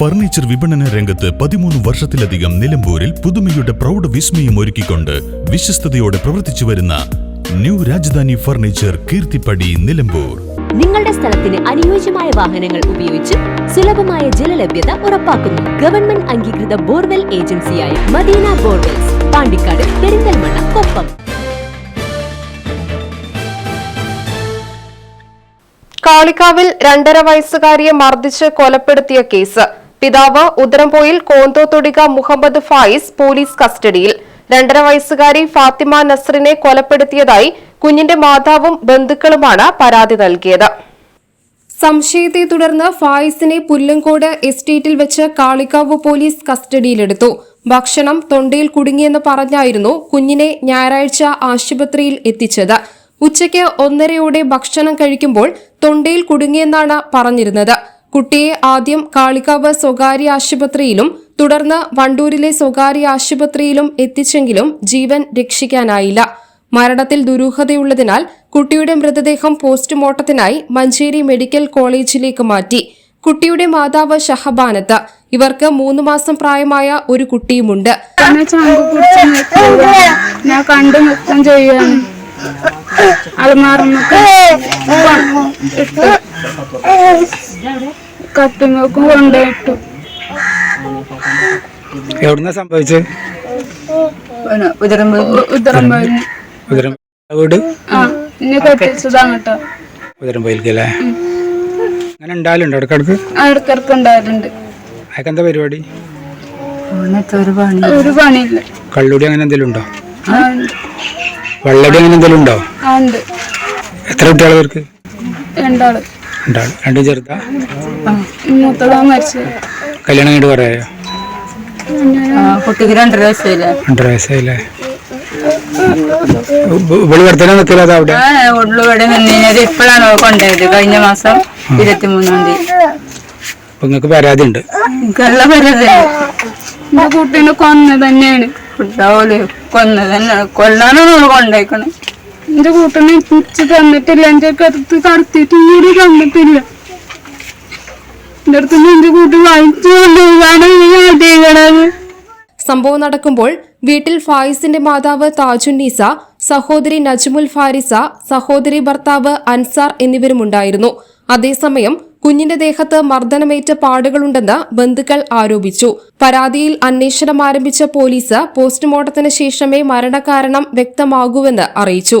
Furniture വിപണന രംഗത്ത് പതിമൂന്ന് വർഷത്തിലധികം നിലമ്പൂരിൽ പുതുമയുടെ പ്രൗഢ വിസ്മയം ഒരുക്കിക്കൊണ്ട് വിശ്വസ്തയോടെ പ്രവർത്തിച്ചു വരുന്ന ന്യൂ രാജധാനി ഫർണിച്ചർ കീർത്തിപ്പടി നിലമ്പൂർ. നിങ്ങളുടെ സ്ഥലത്തിന് അനുയോജ്യമായ വാഹനങ്ങൾ ഉപയോഗിച്ച് സുലഭമായ ജലലഭ്യത ഉറപ്പാക്കുന്നു. ഗവൺമെന്റ് അംഗീകൃത ബോർവെൽ ഏജൻസിയായ മദീന ബോർവെൽസ് പാണ്ടിക്കാട് പെരിന്തൽമണ്ണ കൊപ്പം. കാളിക്കാവിൽ രണ്ടര വയസ്സുകാരിയെ മർദ്ദിച്ച് കൊലപ്പെടുത്തിയ കേസ്. പിതാവ് ഉത്തരംപോയിൽ കോന്തോത്തൊടിക മുഹമ്മദ് ഫായിസ് പോലീസ് കസ്റ്റഡിയിൽ. രണ്ടര വയസ്സുകാരി ഫാത്തിമ നസറിനെ കൊലപ്പെടുത്തിയതായി കുഞ്ഞിന്റെ മാതാവും ബന്ധുക്കളുമാണ് പരാതി നൽകിയത്. സംശയത്തെ തുടർന്ന് ഫായിസിനെ പുല്ലങ്കോട് എസ്റ്റേറ്റിൽ വെച്ച് കാളിക്കാവ് പോലീസ് കസ്റ്റഡിയിലെടുത്തു. ഭക്ഷണം തൊണ്ടയിൽ കുടുങ്ങിയെന്ന് പറഞ്ഞായിരുന്നു കുഞ്ഞിനെ ഞായറാഴ്ച ആശുപത്രിയിൽ എത്തിച്ചത്. ഉച്ചയ്ക്ക് ഒന്നരയോടെ ഭക്ഷണം കഴിക്കുമ്പോൾ തൊണ്ടയിൽ കുടുങ്ങിയെന്നാണ് പറഞ്ഞിരുന്നത്. കുട്ടിയെ ആദ്യം കാളികാവ് സ്വകാര്യ ആശുപത്രിയിലും തുടർന്ന് വണ്ടൂരിലെ സ്വകാര്യ ആശുപത്രിയിലും എത്തിച്ചെങ്കിലും ജീവൻ രക്ഷിക്കാനായില്ല. മരണത്തിൽ ദുരൂഹതയുള്ളതിനാൽ കുട്ടിയുടെ മൃതദേഹം പോസ്റ്റ്മോർട്ടത്തിനായി മഞ്ചേരി മെഡിക്കൽ കോളേജിലേക്ക് മാറ്റി. കുട്ടിയുടെ മാതാവ് ഷഹബാനത്ത്. ഇവർക്ക് മൂന്ന് മാസം പ്രായമായ ഒരു കുട്ടിയുമുണ്ട്. ഞാൻ കണ്ടു കത്തുമൊക്കെ കൊണ്ടുപോയിട്ടു. എവിടുന്ന സംഭവിച്ചത് വീട് അങ്ങനെ ഉണ്ടാവലുണ്ടോ ഇടക്കിടക്ക് ഇടക്കിടക്ക് ഉണ്ടായിട്ടുണ്ട് അതൊക്കെ എന്താ പരിപാടി? ഒരു പണിയില്ല. കള്ളുടി അങ്ങനെ എന്തെങ്കിലും ഉണ്ടോ? വെള്ളടി അങ്ങനെ എന്തെങ്കിലും ഉണ്ടോ? ഉണ്ട്. എത്ര കുട്ടികൾ ഇവർക്ക്? രണ്ടാൾ. രണ്ടാൾ രണ്ടും ചെറുതാ? മൂത്തതാ കല്യാണം കഴിഞ്ഞിട്ട് പറയായോ കുട്ടിക്ക് രണ്ടര വയസ്സായില്ലേ? രണ്ടര വയസ്സായില്ലേ? നിൽക്കില്ല അത് അവിടെ? ഉള്ളു ഇവിടെ നിന്നത് ഇപ്പോഴാണ് കൊണ്ടുപോയത്. കഴിഞ്ഞ മാസം ഇരുപത്തി മൂന്നാം തീയതി. അപ്പൊ നിങ്ങൾക്ക് പരാതി ഉണ്ട് എന്റെ കുട്ടീനെ കൊന്ന തന്നെയാണ്. ഉണ്ടാവൂലേ കൊന്നത് തന്നെ കൊല്ലാനാണ് കൊണ്ടേക്കണേ എന്റെ കൂട്ടനെ പിടിച്ച് തന്നിട്ടില്ല. എന്റെ അടുത്ത് കടത്തിയിട്ട് കൂടി തന്നിട്ടില്ല. എന്റെ അടുത്തുനിന്ന് എന്റെ കൂട്ടി ഈ അടികളത് സംഭവം നടക്കുമ്പോൾ വീട്ടിൽ ഫായിസിന്റെ മാതാവ് താജുന്നീസ സഹോദരി നജ്മുൽ ഫാരിസ സഹോദരി ഭർത്താവ് അൻസാർ എന്നിവരുമുണ്ടായിരുന്നു. അതേസമയം കുഞ്ഞിന്റെ ദേഹത്ത് മർദ്ദനമേറ്റ പാടുകളുണ്ടെന്ന് ബന്ധുക്കൾ ആരോപിച്ചു. പരാതിയിൽ അന്വേഷണം ആരംഭിച്ച പോലീസ് പോസ്റ്റ്മോർട്ടത്തിന് ശേഷമേ മരണകാരണം വ്യക്തമാകൂവെന്ന് അറിയിച്ചു.